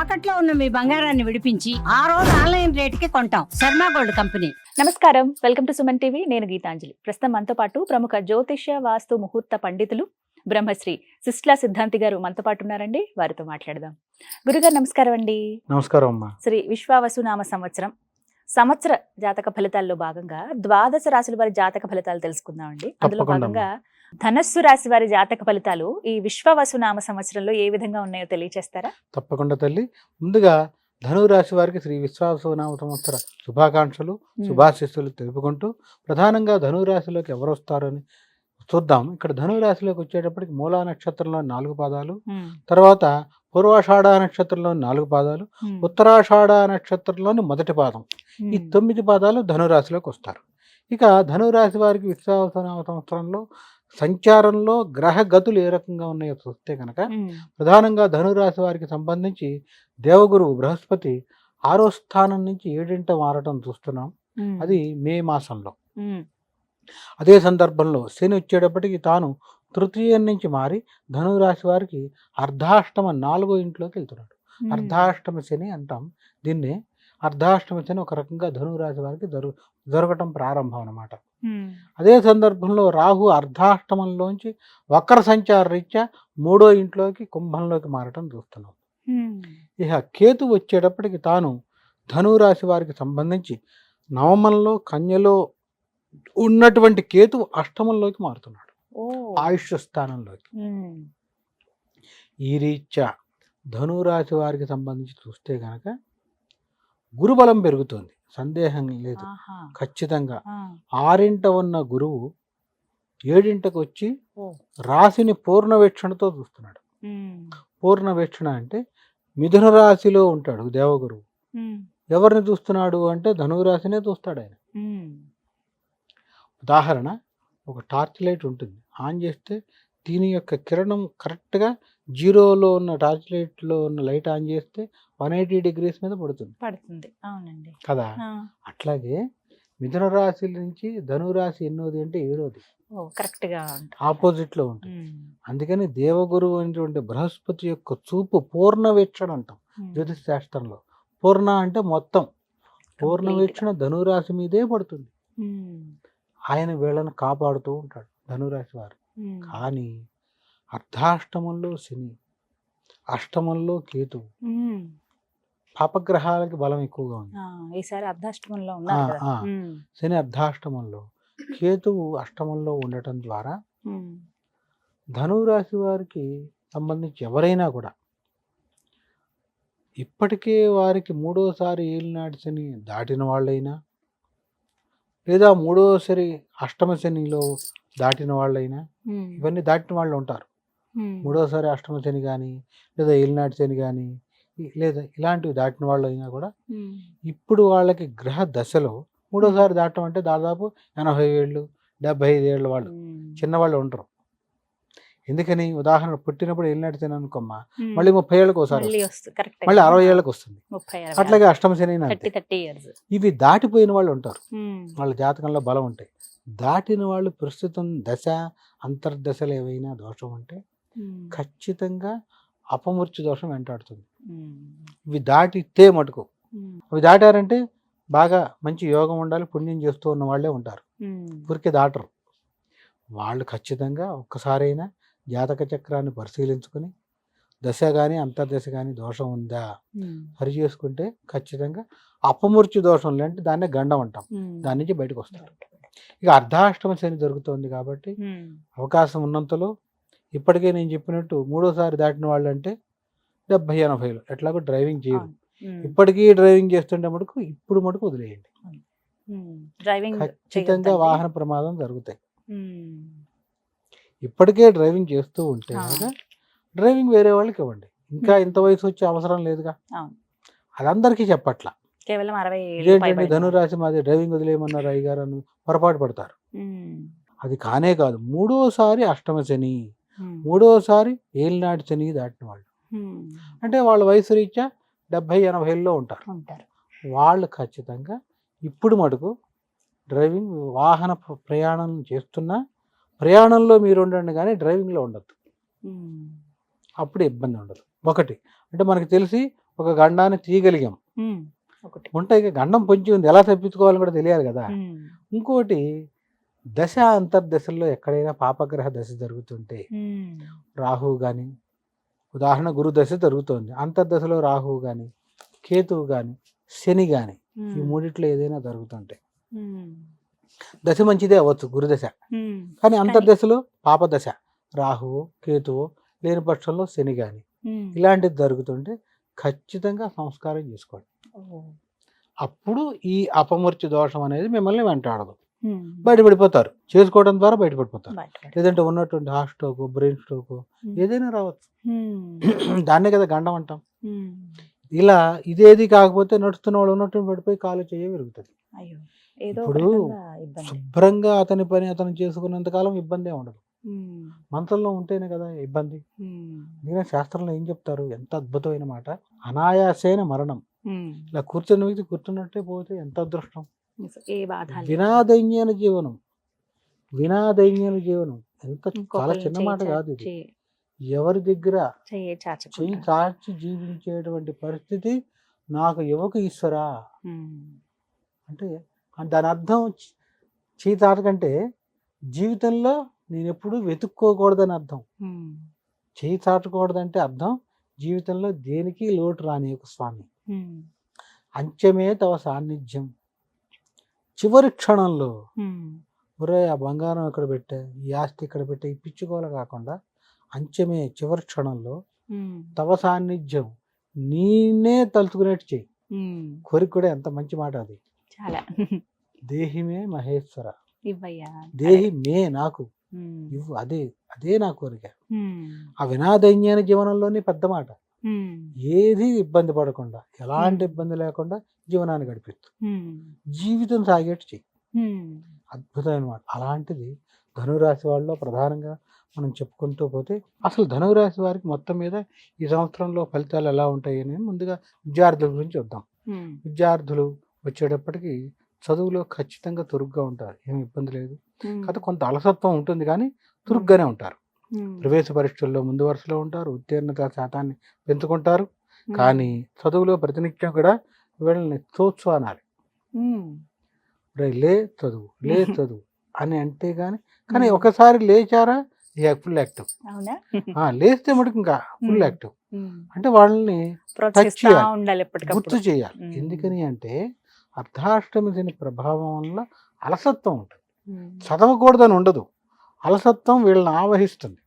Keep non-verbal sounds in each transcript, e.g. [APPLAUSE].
తాకట్లో ఉన్న మీ బంగారాన్ని విడిపించి ఆ రోజు ఆన్లైన్ రేటుకి కొంటాం. Sharma gold company. నమస్కారం. Welcome to Suman TV. నేను గీతాంజలి. ప్రస్తుతం మనతో పాటు ప్రముఖ జ్యోతిష్య వాస్తు ముహూర్త పండితులు బ్రహ్మశ్రీ సిస్లా సిద్ధాంతి గారు మనతో పాటు ఉన్నారండి. వారితో మాట్లాడదాం. గురుగారు నమస్కారం అండి. నమస్కారం అమ్మా. శ్రీ విశ్వావసు నామ సంవత్సరం. సంవత్సర జాతక ఫలితాల్లో భాగంగా ద్వాదశ రాశుల వారి జాతక ఫలితాలు తెలుసుకుందామండి. అందులో తప్పకుండా భాగంగా ధనస్సు రాశి వారి జాతక ఫలితాలు ఈ విశ్వవసు నామ సంవత్సరంలో ఏ విధంగా ఉన్నాయో తెలియచేస్తారా? తప్పకుండా తల్లి. ముందుగా ధనువు రాశి వారికి శ్రీ విశ్వాసనామ సంవత్సర శుభాకాంక్షలు శుభాశిస్సులు తెలుపుకుంటూ ప్రధానంగా ధనువు రాశిలోకి ఎవరు వస్తారని చూద్దాం. ఇక్కడ ధనువు రాశిలోకి వచ్చేటప్పటికి మూలా నక్షత్రంలో నాలుగు పాదాలు తర్వాత పూర్వాషాఢ నక్షత్రంలో నాలుగు పాదాలు ఉత్తరాషాఢ నక్షత్రంలోని మొదటి పాదం. ఈ తొమ్మిది పాదాలు ధనురాశిలోకి వస్తారు. ఇక ధనురాశి వారికి విశ్వాసనామ సంవత్సరంలో సంచారంలో గ్రహ గతులు ఏ రకంగా ఉన్నాయో చూస్తే కనుక ప్రధానంగా ధనురాశి వారికి సంబంధించి దేవగురువు బృహస్పతి ఆరో స్థానం నుంచి ఏడింట మారటం చూస్తున్నాం. అది మే మాసంలో. అదే సందర్భంలో శని వచ్చేటప్పటికి తాను తృతీయం నుంచి మారి ధనురాశి వారికి అర్ధాష్టమ నాలుగో ఇంట్లోకి వెళ్తున్నాడు. అర్ధాష్టమ శని అంటాం. దీన్ని అర్ధాష్టమ శని ఒక రకంగా ధనురాశి వారికి జరు జరగటం ప్రారంభం అన్నమాట. ఉమ్, అదే సందర్భంలో రాహు అర్ధాష్టమంలోంచి వక్ర సంచార రీత్యా మూడో ఇంట్లోకి కుంభంలోకి మారటం చూస్తున్నాం. ఇక కేతు వచ్చేటప్పటికి తాను ధనురాశి వారికి సంబంధించి నవమంలో కన్యలో ఉన్నటువంటి కేతు అష్టమంలోకి మారుతున్నాడు. ఆయుష్ స్థానంలోకి. ఈ రీత్యా ధనురాశి వారికి సంబంధించి చూస్తే గనక గురుబలం పెరుగుతుంది. సందేహం లేదు. ఖచ్చితంగా. ఆరింట ఉన్న గురువు ఏడింటకు వచ్చి రాశిని పూర్ణవేక్షణతో చూస్తున్నాడు. పూర్ణవేక్షణ అంటే మిథున రాశిలో ఉంటాడు దేవగురువు. ఎవరిని చూస్తున్నాడు అంటే ధనువు రాశినే చూస్తాడు ఆయన. ఉదాహరణ ఒక టార్చ్ లైట్ ఉంటుంది. ఆన్ చేస్తే దీని యొక్క కిరణం కరెక్ట్గా జీరోలో ఉన్న టార్చ్ లైట్లో ఉన్న లైట్ ఆన్ చేస్తే వన్ ఎయిటీ డిగ్రీస్ మీద పడుతుంది. పడుతుంది. అవునండి. కదా? అట్లాగే మిథున రాశి నుంచి ధనువు రాశి ఎన్నోది అంటే ఏడోది. ఓ కరెక్ట్గా ఉంటుంది. ఆపోజిట్లో ఉంటుంది. అందుకని దేవగురువు అనేటువంటి బృహస్పతి యొక్క చూపు పూర్ణవేక్షణ అంటాం ఉమ్, జ్యోతిష్ శాస్త్రంలో. పూర్ణ అంటే మొత్తం. గా. పూర్ణవేక్షణ ధనురాశి మీదే పడుతుంది. ఆయన వీళ్ళని కాపాడుతూ ఉంటాడు ధనురాశి వారు. కానీ అర్ధాష్టమంలో శని అష్టమంలో ఉమ్, పాపగ్రహాలకి బలం ఎక్కువగా ఉంది. ఈసారి అర్ధాష్టమంలో శని అర్ధాష్టమంలో. కేతువు అష్టమంలో ఉండటం ద్వారా ధనురాశి వారికి సంబంధించి ఎవరైనా కూడా ఇప్పటికే వారికి మూడోసారి ఏలినాటి శని దాటిన వాళ్ళైనా లేదా మూడోసారి అష్టమ శనిలో దాటిన వాళ్ళైనా ఇవన్నీ దాటిన వాళ్ళు ఉంటారు. మూడోసారి అష్టమ శని కానీ లేదా ఏలినాటి శని కానీ లేదా ఇలాంటివి దాటిన వాళ్ళు అయినా కూడా ఇప్పుడు వాళ్ళకి గ్రహ దశలో మూడోసారి దాటం అంటే దాదాపు ఎనభై ఏళ్ళు డెబ్బై ఐదు ఏళ్ళ వాళ్ళు చిన్నవాళ్ళు ఉంటారు ఎందుకని? ఉదాహరణ పుట్టినప్పుడు ఏలినాటి శని అనుకోమ్మా మళ్ళీ ముప్పై ఏళ్ళకి ఒకసారి మళ్ళీ అరవై ఏళ్ళకి వస్తుంది. అట్లాగే అష్టమ శని ఇవి దాటిపోయిన వాళ్ళు ఉంటారు. వాళ్ళ జాతకంలో బలం ఉంటాయి. దాటిన వాళ్ళు ప్రస్తుతం దశ అంతర్దశలు ఏవైనా దోషం ఉంటే ఖచ్చితంగా అపమృత్యు దోషం వెంటాడుతుంది. ఇవి దాటితే మటుకు. అవి దాటారంటే బాగా మంచి యోగం ఉండాలి పుణ్యం చేస్తూ ఉన్న వాళ్ళే ఉంటారు. ఊరికే దాటరు. వాళ్ళు ఖచ్చితంగా ఒక్కసారైనా జాతక చక్రాన్ని పరిశీలించుకొని దశ కానీ అంతర్దశ కానీ దోషం ఉందా సరి చేసుకుంటే ఖచ్చితంగా అపమృత్యు దోషం లేదంటే దాన్నే గండం అంటాం. దాని నుంచి బయటకు వస్తారు. ఇక అర్ధాష్టమ శని జరుగుతోంది కాబట్టి అవకాశం ఉన్నంతలో ఇప్పటికే నేను చెప్పినట్టు మూడోసారి దాటిన వాళ్ళు అంటే డెబ్బై ఎనభైలో ఎట్లాగో డ్రైవింగ్ చేయరు. ఇప్పటికీ డ్రైవింగ్ చేస్తుంటే మటుకు ఇప్పుడు మటుకు వదిలేయండి. డ్రైవింగ్ ఖచ్చితంగా వాహన ప్రమాదం జరుగుతాయి. ఇప్పటికే డ్రైవింగ్ చేస్తూ ఉంటే డ్రైవింగ్ వేరే వాళ్ళకి ఇవ్వండి. ఇంకా. ఇంత వయసు వచ్చే అవసరం లేదుగా. అవును. అది అందరికీ చెప్పట్లా. కేవలం అరవై ధనురాశి మాది డ్రైవింగ్ వదిలేయమన్నారు అయ్యగారు అని పొరపాటు పడతారు. అది కానే కాదు. మూడోసారి అష్టమ శని. మూడోసారి ఏలినాటి శని దాటిన వాళ్ళు. అంటే వాళ్ళ వయసు రీత్యా డెబ్బై ఎనభైలో ఉంటారు. ఉంటారు. వాళ్ళు ఖచ్చితంగా ఇప్పుడు మటుకు డ్రైవింగ్ వాహన ప్ర- ప్రయాణం చేస్తున్నా ప్రయాణంలో మీరు ఉండండి కానీ డ్రైవింగ్లో ఉండద్దు. అప్పుడు ఇబ్బంది ఉండదు. ఒకటి అంటే మనకు తెలిసి ఒక గండాన్ని తీయగలిగాం. ఉంటాయి. గండం పొంచి ఉంది. ఎలా తప్పించుకోవాలని కూడా తెలియాలి కదా. ఇంకోటి దశ అంతర్దశల్లో ఎక్కడైనా పాపగ్రహ దశ జరుగుతుంటే రాహువు కానీ ఉదాహరణ గురు దశ జరుగుతోంది. అంతర్దశలో రాహువు కానీ కేతువు కానీ శని కానీ ఈ మూడిట్లో ఏదైనా జరుగుతుంటే దశ మంచిదే అవ్వచ్చు గురుదశ కానీ అంతర్దశలో పాపదశ రాహువు కేతువు లేని పక్షంలో శని కానీ. ఇలాంటిది జరుగుతుంటే ఖచ్చితంగా సంస్కారం చేసుకోండి. అప్పుడు ఈ అపమృత్యు దోషం అనేది మిమ్మల్ని వెంటాడదు. బయటపడిపోతారు. చేసుకోవడం ద్వారా బయటపడిపోతారు. బయటపడ- లేదంటే ఉన్నటువంటి హార్ట్ స్ట్రోక్ బ్రెయిన్ స్ట్రోక్ ఏదైనా రావచ్చు. [CLEARS THROAT] దాన్నే కదా గండం అంటాం. ఇలా ఇదేది కాకపోతే నడుస్తున్న వాళ్ళు ఉన్నట్టు పడిపోయి కాలు చేయ విరుగుతుంది. ఇప్పుడు శుభ్రంగా అతని పని అతను చేసుకున్నంత కాలం ఇబ్బందే ఉండదు. మంత్రంలో ఉంటేనే కదా ఇబ్బంది. అందుకనే శాస్త్రంలో ఏం చెప్తారు? ఎంత అద్భుతమైన మాట. అనాయాసైన మరణం. ఇలా కూర్చున్న వ్యక్తి కూర్చున్నట్టే పోతే ఎంత అదృష్టం? ఏ బాధ లేదు. వినాదైన్యన జీవనం. వినాదైన్యన జీవనం. ఎంత చాలా చిన్న మాట కాదు ఇది. ఎవరి దగ్గర చెయ్యి చాచి జీవించేటువంటి పరిస్థితి నాకు యువకు ఈశ్వరా. అంటే దాని అర్థం చేయి చాటకంటే జీవితంలో నేను ఎప్పుడు వెతుక్కోకూడదని అర్థం. చేయి చాటకూడదంటే అర్థం జీవితంలో దేనికి లోటు రాని ఒక స్వామి. అంచెమే తవ సాన్నిధ్యం. చివరి క్షణంలో ఒరే ఆ బంగారం ఎక్కడ పెట్టా? ఈ ఆస్తి ఇక్కడ పెట్టా? ఈ పిచ్చుకోల కాకుండా అంచెమే చివరి క్షణంలో తవ సాన్నిధ్యం నేనే తలుచుకునేట్టు చెయ్యి. కోరిక కూడా ఎంత మంచి మాట అది. చాలా. దేహిమే మహేశ్వర. దేహి మే నాకు. ఇవ్వు అదే అదే నా కోరిక. ఆ వినాదైన్యాన జీవనంలోని పెద్ద మాట. ఏది ఇబ్బంది పడకుండా ఎలాంటి. ఇబ్బంది లేకుండా జీవనాన్ని గడిపిస్తూ జీవితం సాగేట్టు చెయ్యి. అద్భుతమైన మాట అలాంటిది ధనురాశి వాళ్ళలో ప్రధానంగా మనం చెప్పుకుంటూ పోతే అసలు ధనురాశి వారికి మొత్తం మీద ఈ సంవత్సరంలో ఫలితాలు ఎలా ఉంటాయి అని ముందుగా విద్యార్థుల గురించి చూద్దాం. విద్యార్థులు వచ్చేటప్పటికి చదువులో ఖచ్చితంగా చురుగ్గా ఉంటారు. ఏమి ఇబ్బంది లేదు. కాకపోతే కొంత అలసత్వం ఉంటుంది కానీ చురుగ్గానే ఉంటారు. ప్రవేశ పరీక్షల్లో ముందు వరుసలో ఉంటారు ఉత్తీర్ణత శాతాన్ని పెంచుకుంటారు. కానీ చదువులో ప్రతినిత్యం కూడా వీళ్ళని తోచు అనాలి లే చదువు లే [LAUGHS] చదువు అని అంటే కానీ కానీ. ఒకసారి లేచారా? ఇక ఫుల్ యాక్టివ్. లేస్తే మటుకు ఇంకా ఫుల్. యాక్టివ్. అంటే వాళ్ళని గుర్తు చేయాలి. ఎందుకని అంటే అర్ధాష్టమి శని ప్రభావం వల్ల అలసత్వం ఉంటుంది. చదవకూడదని ఉండదు. అలసత్వం వీళ్ళని ఆవహిస్తుంది.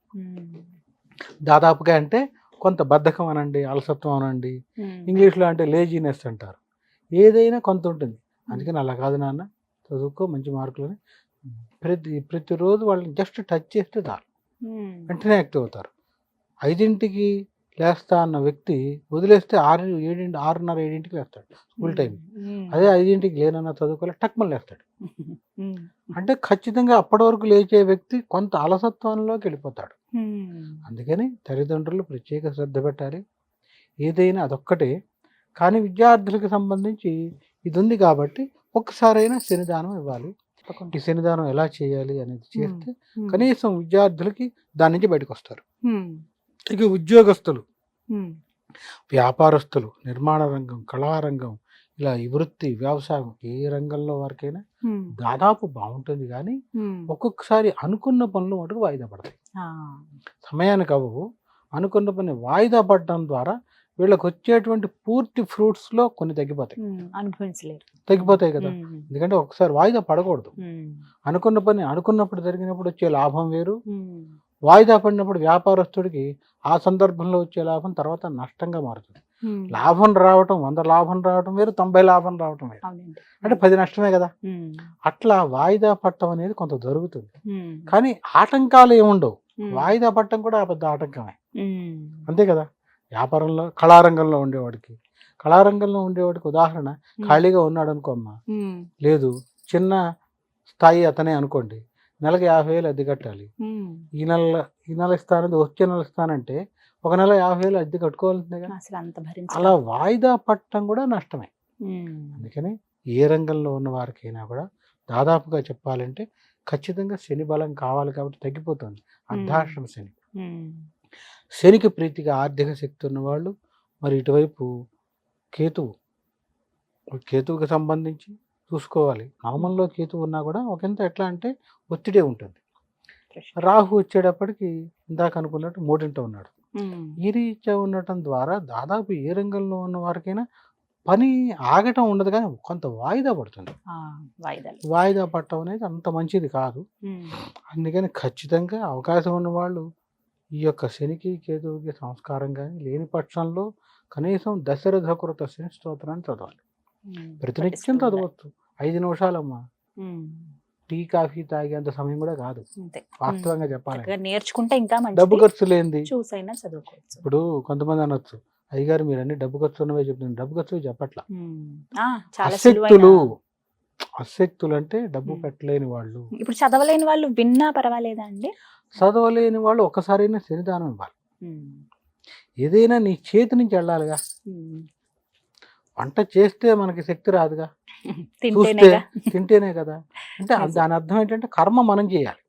దాదాపుగా అంటే కొంత బద్ధకం అనండి అలసత్వం అనండి. ఇంగ్లీష్లో అంటే లేజీనెస్ అంటారు. ఏదైనా కొంత ఉంటుంది. అందుకని అలా కాదు నాన్న. చదువుకో మంచి మార్కులని ప్రతి ప్రతిరోజు వాళ్ళని జస్ట్ టచ్ చేస్తే చాలు. వెంటనే యాక్టివ్ అవుతారు. ఐదింటికి లేస్తా అన్న వ్యక్తి వదిలేస్తే ఆరు ఏడింటి ఆరున్నర ఏడింటికి లేస్తాడు స్కూల్ టైం. అదే ఐదింటికి లేనన్న చదువుకోలే టక్మని లేస్తాడు. అంటే ఖచ్చితంగా అప్పటి వరకు లేచే వ్యక్తి కొంత అలసత్వంలోకి వెళ్ళిపోతాడు. అందుకని తల్లిదండ్రులు ప్రత్యేక శ్రద్ధ పెట్టాలి. ఏదైనా అదొక్కటే. కానీ విద్యార్థులకు సంబంధించి ఇది ఉంది కాబట్టి ఒక్కసారైనా శనిదానం ఇవ్వాలి. ఈ శనిదానం ఎలా చేయాలి అనేది చేస్తే కనీసం విద్యార్థులకి దాని నుంచి బయటకు వస్తారు ఇక ఉద్యోగస్తులు వ్యాపారస్తులు నిర్మాణ రంగం కళారంగం ఇలా ఈ వృత్తి వ్యవసాయం ఏ రంగంలో వారికైనా దాదాపు బాగుంటుంది కానీ ఒక్కొక్కసారి అనుకున్న పనులు మటుకు వాయిదా పడతాయి. సమయానికి అవ్వవు. అనుకున్న పని వాయిదా పడడం ద్వారా వీళ్ళకి వచ్చేటువంటి పూర్తి ఫ్రూట్స్లో కొన్ని తగ్గిపోతాయి. అనుభవించలేరు. తగ్గిపోతాయి కదా. ఎందుకంటే ఒకసారి వాయిదా పడకూడదు. అనుకున్న పని అనుకున్నప్పుడు జరిగినప్పుడు వచ్చే లాభం వేరు. వాయిదా పడినప్పుడు వ్యాపారస్తుడికి ఆ సందర్భంలో వచ్చే లాభం తర్వాత నష్టంగా మారుతుంది. లాభం రావటం వంద లాభం రావటం వేరు తొంభై లాభం రావటం వేరు. అంటే పది నష్టమే కదా? అట్లా వాయిదా పట్టడం అనేది కొంత జరుగుతుంది. ఉమ్, కానీ ఆటంకాలు ఏముండవు. వాయిదా పట్టడం కూడా ఆ పెద్ద ఆటంకమే. అంతే కదా? వ్యాపారంలో కళారంగంలో ఉండేవాడికి. కళారంగంలో ఉండేవాడికి ఉదాహరణ ఖాళీగా ఉన్నాడు అనుకో అమ్మా. ఉమ్, లేదు చిన్న స్థాయి అతనే అనుకోండి. నెలకి యాభై వేలు అద్దె కట్టాలి. ఈ నెల ఈ నెల ఇస్తానంటే వచ్చే నెల ఇస్తానంటే ఒక నెల యాభై వేలు అద్దె కట్టుకోవాల్సిందే అలా వాయిదా పట్టడం కూడా నష్టమే. అందుకని ఏ రంగంలో ఉన్న వారికైనా కూడా దాదాపుగా చెప్పాలంటే ఖచ్చితంగా శని బలం కావాలి కాబట్టి తగ్గిపోతుంది. అర్ధాశ్రమ శని. శనికి ప్రీతిగా ఆర్థిక శక్తి ఉన్నవాళ్ళు మరి ఇటువైపు కేతువు. కేతువుకి సంబంధించి చూసుకోవాలి. నవమంలో కేతువు ఉన్నా కూడా ఒకంత ఎట్లా అంటే ఒత్తిడే ఉంటుంది. రాహు వచ్చేటప్పటికి ఇందాక అనుకున్నట్టు మూడింట ఉన్నాడు. ఈ రీత్యా ఉండటం ద్వారా దాదాపు ఏ రంగంలో ఉన్న వారికైనా పని ఆగటం ఉండదు కానీ కొంత వాయిదా పడుతుంది. వాయిదా పట్టడం అనేది అంత మంచిది కాదు. అందుకని ఖచ్చితంగా అవకాశం ఉన్న వాళ్ళు ఈ యొక్క శనికి కేతువుకి సంస్కారం కానీ లేని పక్షంలో కనీసం దశరథ కృత శని స్తోత్రాన్ని చదవాలి. ప్రతినిత్యం. చదవచ్చు. ఐదు నిమిషాలమ్మా. టీ కాఫీ తాగేంత సమయం కూడా కాదు. వాస్తవంగా చెప్పాలి నేర్చుకుంటే ఇంకా డబ్బు ఖర్చు లేనిది. చూసైనా చదువుకోవచ్చు. ఇప్పుడు కొంతమంది అనొచ్చు. అయ్యగారు మీరు అన్ని డబ్బు ఖర్చు ఉన్నవే చెప్తున్నారు. డబ్బు ఖర్చు చెప్పట్లా. చాలా అశక్తులు. అంటే డబ్బు. పెట్టలేని వాళ్ళు. ఇప్పుడు చదవలేని వాళ్ళు విన్నా పర్వాలేదా అండి? చదవలేని వాళ్ళు ఒక్కసారైనా శనిదానం ఇవ్వాలి. ఏదైనా నీ చేతి నుంచి వెళ్ళాలిగా. వంట చేస్తే మనకి శక్తి రాదుగా చూస్తే తింటేనే కదా అంటే. దాని అర్థం ఏంటంటే కర్మ మనం చేయాలి.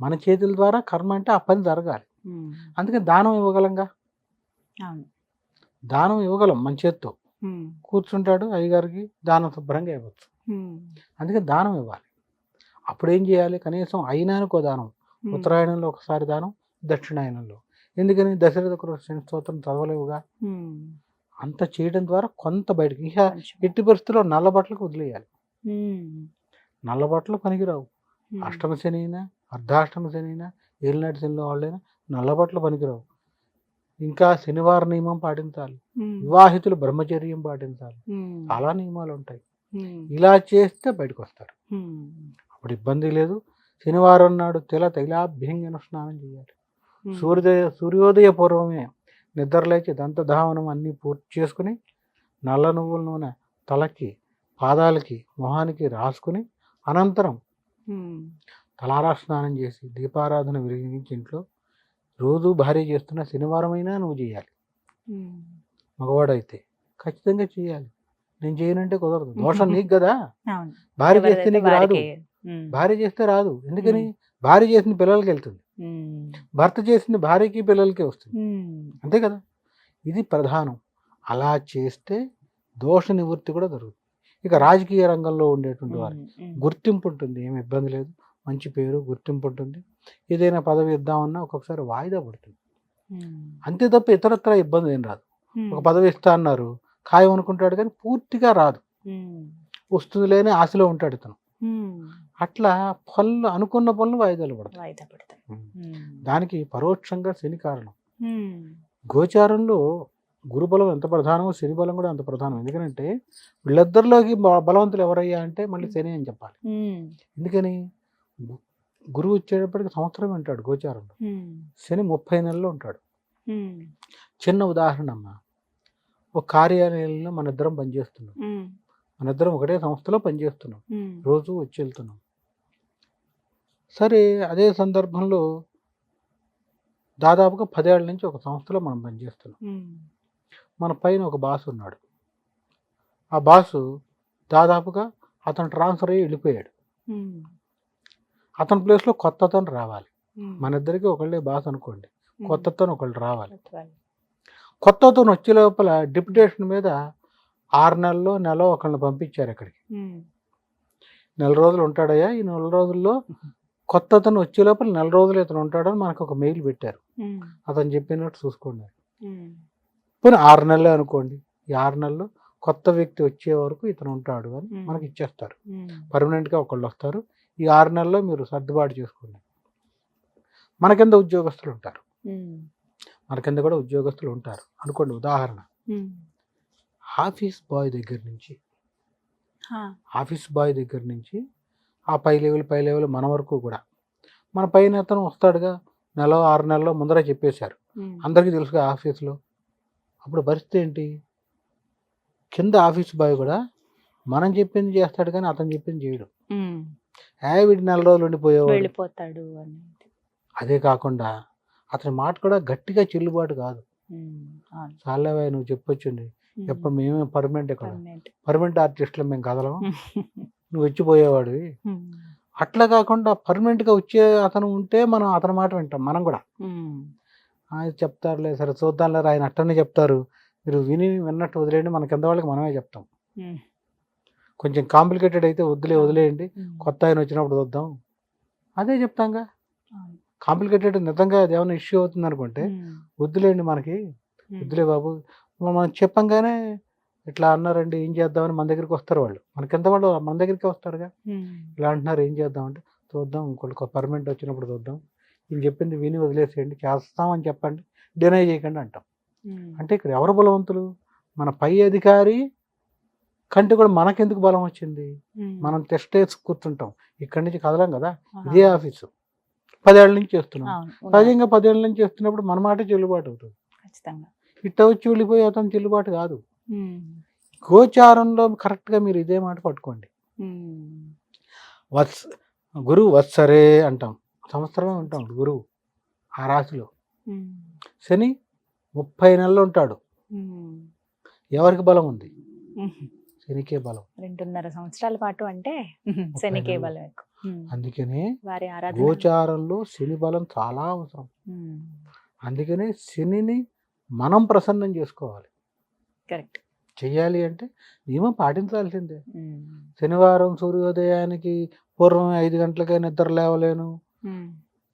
మన చేతుల ద్వారా కర్మ అంటే ఆ పని జరగాలి ఉమ్. అందుకని దానం ఇవ్వగలంగా దానం ఇవ్వగలం మన చేత్తో. కూర్చుంటాడు అయ్యగారికి దానం శుభ్రంగా ఇవ్వచ్చు ఉమ్. అందుకని దానం ఇవ్వాలి అప్పుడు ఏం చేయాలి కనీసం అయినానికో దానం ఉమ్. ఉత్తరాయణంలో ఒకసారి దానం దక్షిణాయనంలో ఎందుకని దశరథ కృష్ణ స్తోత్రం చదవలేవుగా. అంత చేయడం ద్వారా కొంత బయటకి ఇక. ఎట్టి పరిస్థితుల్లో నల్ల బట్టలకు వదిలేయాలి. నల్ల బట్టలు పనికిరావు. అష్టమ శని అయినా అర్ధాష్టమ శని అయినా ఏలినాటి శనిలో వాళ్ళైనా నల్ల బట్టలు పనికిరావు ఇంకా శనివార నియమం పాటించాలి. వివాహితులు బ్రహ్మచర్యం పాటించాలి. చాలా నియమాలు ఉంటాయి. ఇలా చేస్తే బయటకు వస్తారు. అప్పుడు ఇబ్బంది లేదు శనివారం నాడు తెల తైలాభ్యంగన స్నానం చేయాలి. సూర్యోదయ సూర్యోదయ పూర్వమే నిద్రలేచి దంతధావనం అన్నీ పూర్తి చేసుకుని నల్ల నువ్వుల నూనె తలకి పాదాలకి మొహానికి రాసుకుని అనంతరం. తలారా స్నానం చేసి దీపారాధన వెలిగించి ఇంట్లో రోజు భార్య చేస్తున్న శనివారమైనా నువ్వు చేయాలి. మగవాడైతే ఖచ్చితంగా చేయాలి. నేను చేయనంటే కుదరదు. దోషం [LAUGHS] నీకు కదా. భార్య చేస్తే నీకు రాదు. భార్య చేస్తే రాదు. ఎందుకని? భార్య చేసిన పిల్లలకి వెళ్తుంది. భర్త చేసింది భార్యకి పిల్లలకి వస్తుంది. అంతే కదా ఇది ప్రధానం అలా చేస్తే దోష నివృత్తి కూడా జరుగుతుంది ఇక రాజకీయ రంగంలో ఉండేటువంటి వారు. గుర్తింపు ఉంటుంది ఏమి ఇబ్బంది లేదు మంచి పేరు గుర్తింపు ఉంటుంది ఏదైనా పదవి ఇద్దామన్నా ఒక్కొక్కసారి వాయిదా పడుతుంది. అంతే తప్ప ఇతరత్ర ఇబ్బంది ఏం రాదు. ఒక పదవి ఇస్తా అన్నారు ఖాయం అనుకుంటాడు కానీ పూర్తిగా రాదు. వస్తుంది లేని ఆశలో ఉంటాడు ఇతను ఉమ్. అట్లా పనులు అనుకున్న పనులు వాయిదాలు పడతాయి వాయిదా. దానికి పరోక్షంగా శని కారణం. గోచారంలో గురుబలం ఎంత ప్రధానమో శని బలం కూడా అంత ప్రధానం ఎందుకంటే వీళ్ళిద్దరిలోకి బలవంతులు ఎవరయ్యా అంటే మళ్ళీ శని అని చెప్పాలి. ఎందుకని గురువు వచ్చేటప్పటికి సంవత్సరం ఉంటాడు గోచారంలో. శని ముప్పై నెలలు ఉంటాడు. చిన్న ఉదాహరణ అమ్మా ఒక కార్యాలయంలో మన ఇద్దరం పనిచేస్తున్నాం. మన ఇద్దరం ఒకటే సంస్థలో పనిచేస్తున్నాం. రోజు వచ్చి వెళ్తున్నాం సరే అదే సందర్భంలో దాదాపుగా పదేళ్ళ నుంచి ఒక సంస్థలో మనం పనిచేస్తున్నాం. మన పైన ఒక బాస్ ఉన్నాడు ఆ బాసు దాదాపుగా అతను ట్రాన్స్ఫర్ అయ్యి వెళ్ళిపోయాడు. అతని ప్లేస్లో కొత్త అతను రావాలి. మన ఇద్దరికి ఒకళ్ళే బాస్ అనుకోండి. కొత్త అతను ఒకళ్ళు రావాలి. కొత్త అతను వచ్చే లోపల డిప్యుటేషన్ మీద ఆరు నెలల్లో నెల ఒకళ్ళని పంపించారు ఇక్కడికి ఉమ్. నెల రోజులు ఉంటాడయ్యా ఈ నెల రోజుల్లో కొత్త అతను వచ్చే లోపల నెల రోజులు ఇతను ఉంటాడని మనకు ఒక మెయిల్ పెట్టారు. అతను చెప్పినట్టు చూసుకోండి. పోనీ ఆరు నెలలే అనుకోండి ఈ ఆరు నెలలు కొత్త వ్యక్తి వచ్చే వరకు ఇతను ఉంటాడు అని. మనకి ఇచ్చేస్తారు. పర్మనెంట్గా ఒకళ్ళు వస్తారు ఈ ఆరు నెలల్లో మీరు సర్దుబాటు చేసుకోండి మన కింద ఉద్యోగస్తులు ఉంటారు. మన కింద కూడా ఉద్యోగస్తులు ఉంటారు అనుకోండి ఉదాహరణ. ఆఫీస్ బాయ్ దగ్గర నుంచి. ఆఫీస్ బాయ్ దగ్గర నుంచి ఆ పై లెవెల్ పై లెవెల్ మన వరకు కూడా. మన పైన అతను వస్తాడుగా నెల ఆరు నెలల్లో ముందర చెప్పేశారు. అందరికీ తెలుసుగా ఆఫీస్లో. అప్పుడు పరిస్థితి ఏంటి? కింద ఆఫీస్ బాయ్ కూడా మనం చెప్పింది చేస్తాడు కానీ అతను చెప్పింది చేయడు. ఏ వీడి నెల రోజులు ఉండిపోయేవాడు. అదే కాకుండా అతని మాట కూడా గట్టిగా చెల్లుబాటు కాదు. చాలేవా నువ్వు చెప్పొచ్చుండి. ఉమ్. ఎప్పుడు మేమే పర్మనెంట్ ఇక్కడ. పర్మనెంట్. ఆర్టిస్టులు మేము కదలం నువ్వు వచ్చిపోయేవాడివి. అట్లా కాకుండా పర్మనెంట్గా వచ్చే అతను ఉంటే మనం అతని మాట వింటాం మనం కూడా. ఆయన చెప్తారులే సరే చూద్దాంలే ఆయన అట్టనే చెప్తారు మీరు విని విన్నట్టు వదిలేయండి మన కింద వాళ్ళకి మనమే చెప్తాం. కొంచెం కాంప్లికేటెడ్ అయితే వదిలే వదిలేయండి. కొత్త ఆయన వచ్చినప్పుడు చూద్దాం అదే చెప్తాంగా. కాంప్లికేటెడ్ నిజంగా ఏమైనా ఇష్యూ అవుతుంది అనుకుంటే. వద్దులేండి మనకి. వద్దులే బాబు మనం చెప్పంగానే ఇట్లా అన్నారండి ఏం చేద్దామని మన దగ్గరికి వస్తారు వాళ్ళు. మన కింద వాళ్ళు మన దగ్గరికి వస్తారుగా. ఇలా అంటున్నారు ఏం చేద్దామంటే చూద్దాం ఇంకొక పర్మనెంట్ వచ్చినప్పుడు చూద్దాం. ఈయన చెప్పింది విని వదిలేసేయండి చేస్తామని చెప్పండి డినై చేయకండి అంటాం. అంటే ఇక్కడ ఎవరు బలవంతులు? మన పై అధికారి కంటే కూడా మనకెందుకు బలం వచ్చింది. మనం టెస్ట్ వేసి కూర్చుంటాం. ఇక్కడి నుంచి కదలం కదా. ఇదే ఆఫీసు. పదేళ్ళ నుంచి చేస్తున్నాం. సహజంగా పదేళ్ళ నుంచి చేస్తున్నప్పుడు మన మాట చెల్లుబాటు అవుతుంది. ఇట్ట వచ్చి వెళ్ళిపోయి అతను చెల్లుబాటు కాదు. గోచారంలో కరెక్ట్గా మీరు ఇదే మాట పట్టుకోండి. వత్స గురువు వత్సరే అంటాం సంవత్సరమే ఉంటాం గురువు ఆ రాశిలో. శని ముప్పై నెలలు ఉంటాడు. ఎవరికి బలం ఉంది. [LAUGHS] శనికే బలం రెండున్నర సంవత్సరాల పాటు అంటే శనికే. బలం ఎక్కువ. అందుకనే గోచారంలో శని బలం చాలా అవసరం. అందుకనే శనిని మనం ప్రసన్నం చేసుకోవాలి కరెక్ట్ చెయ్యాలి అంటే నియమం పాటించాల్సిందే. శనివారం సూర్యోదయానికి పూర్వం ఐదు గంటలకే నిద్ర లేవలేను.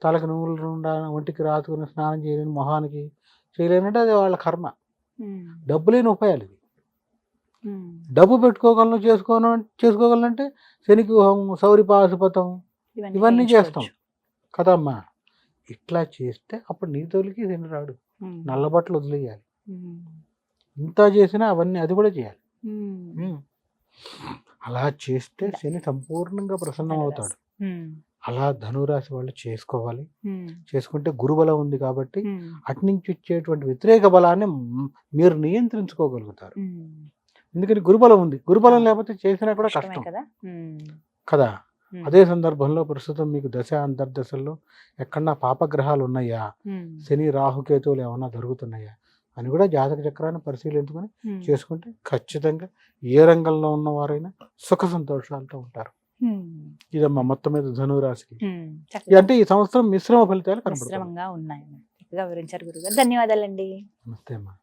తలకు నువ్వులు ఒంటికి రాసుకుని స్నానం చేయలేను మొహానికి చేయలేనంటే అది వాళ్ళ కర్మ. డబ్బు లేని ఉపాయాలు ఇవి. డబ్బు పెట్టుకోగలను చేసుకోను చేసుకోగలనంటే శనికి హోమం సౌరి పాశుపతం ఇవన్నీ చేస్తాం. కదమ్మా ఇట్లా చేస్తే అప్పుడు నీ తోలికి శని రాడు ఉమ్. నల్ల బట్టలు వదిలేయాలి. ఇంత చేసినా అవన్నీ అది కూడా చేయాలి. అలా చేస్తే శని సంపూర్ణంగా ప్రసన్నం అవుతాడు. అలా ధనురాశి వాళ్ళు చేసుకోవాలి. చేసుకుంటే గురుబలం ఉంది కాబట్టి ఉమ్. అటు నుంచి వచ్చేటువంటి వ్యతిరేక బలాన్ని మీరు నియంత్రించుకోగలుగుతారు. ఎందుకని గురుబలం ఉంది గురుబలం. లేకపోతే చేసినా కూడా కష్టం కదా. అదే సందర్భంలో ప్రస్తుతం మీకు దశ అంతర్దశల్లో ఎక్కడన్నా పాపగ్రహాలు ఉన్నాయా. శని రాహుకేతువులు ఏమన్నా జరుగుతున్నాయా అని కూడా జాతక చక్రాన్ని పరిశీలించుకొని. చేసుకుంటే ఖచ్చితంగా ఏ రంగంలో ఉన్నవారైనా సుఖ సంతోషాలతో ఉంటారు. ఇదమ్మా మొత్తం మీద. చక్కగా. అంటే ఈ సంవత్సరం మిశ్రమ ఫలితాలు చక్కగా వివరించారు గురుగారు. ధన్యవాదాలండి. నమస్తే అమ్మా.